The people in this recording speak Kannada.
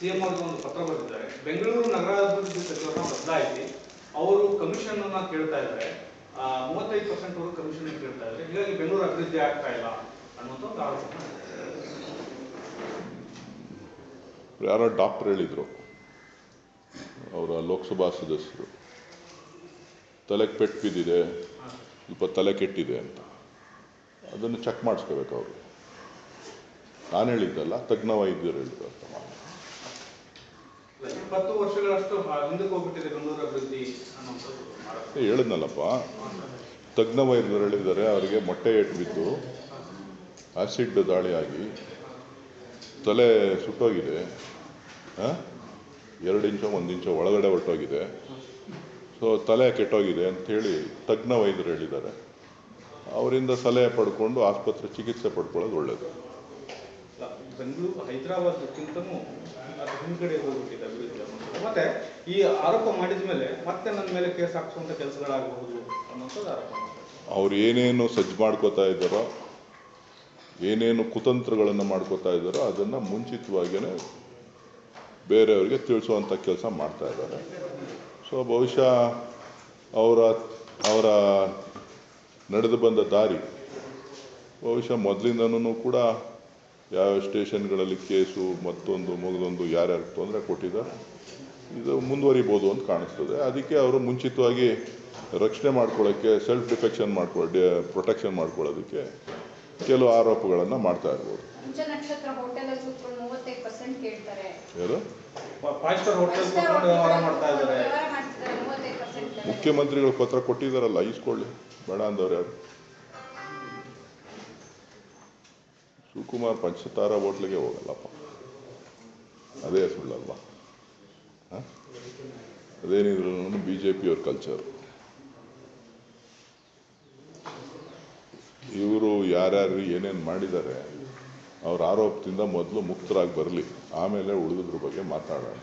ಸಿಎಂ ಅವ್ರಿಗೆ ಒಂದು ಪತ್ರ ಬರೆದಿದ್ದಾರೆ. ಬೆಂಗಳೂರು ನಗರಾಭಿವೃದ್ಧಿ ಸಚಿವರನ್ನ ಬದಲಾಯಿಸಿ ಅವರು ಕಮಿಷನ್ ಅನ್ನ ಕೇಳ್ತಾ ಇದ್ದಾರೆ. ಮೂವತ್ತೈದು ಪರ್ಸೆಂಟ್ ಅವರು ಕಮಿಷನ್ ಕೇಳ್ತಾ ಇದ್ದಾರೆ. ಹೀಗಾಗಿ ಬೆಂಗಳೂರು ಅಭಿವೃದ್ಧಿ ಆಗ್ತಾ ಇಲ್ಲ ಅನ್ನುವಂಥ ಒಂದು ಆರೋಪ ಯಾರೋ ಡಾಕ್ಟರ್ ಹೇಳಿದ್ರು. ಅವರ ಲೋಕಸಭಾ ಸದಸ್ಯರು. ತಲೆಗೆ ಪೆಟ್ಟು ಬಿದ್ದಿದೆ. ಸ್ವಲ್ಪ ತಲೆ ಕೆಟ್ಟಿದೆ ಅಂತ. ಅದನ್ನು ಚೆಕ್ ಮಾಡಿಸ್ಕೋಬೇಕು ಅವರು. ನಾನು ಹೇಳಿದ್ದಲ್ಲ, ತಜ್ಞ ವೈದ್ಯರು ಹೇಳಿದ್ರು ಅಂತ ಇಪ್ಪತ್ತು ವರ್ಷಗಳಷ್ಟು ಹಿಂದಕ್ಕೆ ಹೋಗ್ಬಿಟ್ಟಿದೆ ಬೆಂಗಳೂರು ಅಭಿವೃದ್ಧಿ ಹೇಳಿದ್ನಲ್ಲಪ್ಪ. ತಜ್ಞ ವೈದ್ಯರು ಹೇಳಿದ್ದಾರೆ ಅವರಿಗೆ ಮೊಟ್ಟೆ ಏಟು ಬಿದ್ದು ಆಸಿಡ್ ದಾಳಿಯಾಗಿ ತಲೆ ಸುಟ್ಟೋಗಿದೆ? ಎರಡು ಇಂಚು ಒಂದು ಇಂಚು ಒಳಗಡೆ ಹೊರಟೋಗಿದೆ. ಸೊ ತಲೆ ಕೆಟ್ಟೋಗಿದೆ ಅಂಥೇಳಿ ತಜ್ಞ ವೈದ್ಯರು ಹೇಳಿದ್ದಾರೆ. ಅವರಿಂದ ಸಲಹೆ ಪಡ್ಕೊಂಡು ಆಸ್ಪತ್ರೆ ಚಿಕಿತ್ಸೆ ಪಡ್ಕೊಳ್ಳೋದು ಒಳ್ಳೆಯದು ಬೆಂಗಳೂರು ಹಿಂದ್ಗಡೆ ಹೋಗ್ಬಿಟ್ಟಿದೆ ಅಭಿವೃದ್ಧಿ ಅನ್ನೋದು. ಮತ್ತೆ ಈ ಆರೋಪ ಮಾಡಿದ ಮೇಲೆ ಮತ್ತೆ ನನ್ನ ಮೇಲೆ ಕೇಸ್ ಹಾಕ್ಸುವಂತ ಕೆಲಸಗಳಾಗಬಹುದು ಅನ್ನೋಂಥದ್ದು ಆರೋಪ. ಅವ್ರು ಏನೇನು ಸಜ್ಜು ಮಾಡ್ಕೋತಾ ಇದ್ದಾರೋ, ಏನೇನು ಕುತಂತ್ರಗಳನ್ನು ಮಾಡ್ಕೋತಾ ಇದ್ದಾರೋ ಅದನ್ನು ಮುಂಚಿತವಾಗಿಯೇ ಬೇರೆಯವರಿಗೆ ತಿಳಿಸುವಂಥ ಕೆಲಸ ಮಾಡ್ತಾ ಇದ್ದಾರೆ ಸೊ ಬಹುಶಃ ಅವರ ಅವರ ನಡೆದು ಬಂದ ದಾರಿ, ಬಹುಶಃ ಮೊದಲಿಂದನೂ ಕೂಡ ಯಾವ ಸ್ಟೇಷನ್ಗಳಲ್ಲಿ ಕೇಸು ಮತ್ತೊಂದು ಮಗದೊಂದು ಯಾರ್ಯಾರು ತೊಂದರೆ ಕೊಟ್ಟಿದ್ದಾರೆ ಇದು ಮುಂದುವರಿಬೋದು ಅಂತ ಕಾಣಿಸ್ತದೆ. ಅದಕ್ಕೆ ಅವರು ಮುಂಚಿತವಾಗಿ ರಕ್ಷಣೆ ಮಾಡ್ಕೊಳ್ಳೋಕ್ಕೆ ಸೆಲ್ಫ್ ಡಿಫೆಕ್ಷನ್ ಮಾಡ್ಕೊಳ್ಳೋ ಪ್ರೊಟೆಕ್ಷನ್ ಮಾಡ್ಕೊಳ್ಳೋದಕ್ಕೆ ಕೆಲವು ಆರೋಪಗಳನ್ನು ಮಾಡ್ತಾ ಇರ್ಬೋದು. ಯಾರು? ಮುಖ್ಯಮಂತ್ರಿಗಳು ಪತ್ರ ಕೊಟ್ಟಿದ್ದಾರಲ್ಲ ಇಸ್ಕೊಳ್ಳಿ ಬೇಡ ಅಂದವ್ರು ಯಾರು? ಶಿವಕುಮಾರ್ ಪಂಚತಾರ ಹೋಟ್ಲಿಗೆ ಹೋಗಲ್ಲಪ್ಪ. ಅದೇ ಸುಳ್ಳಲ್ವಾ? ಅದೇನಿದ್ರು ಬಿ ಜೆ ಪಿಯವ್ರ ಕಲ್ಚರ್ ಇವರು ಯಾರ್ಯಾರು ಏನೇನು ಮಾಡಿದ್ದಾರೆ, ಅವ್ರ ಆರೋಪದಿಂದ ಮೊದಲು ಮುಕ್ತರಾಗಿ ಬರಲಿ, ಆಮೇಲೆ ಉಳಿದ್ರ ಬಗ್ಗೆ ಮಾತಾಡೋಣ.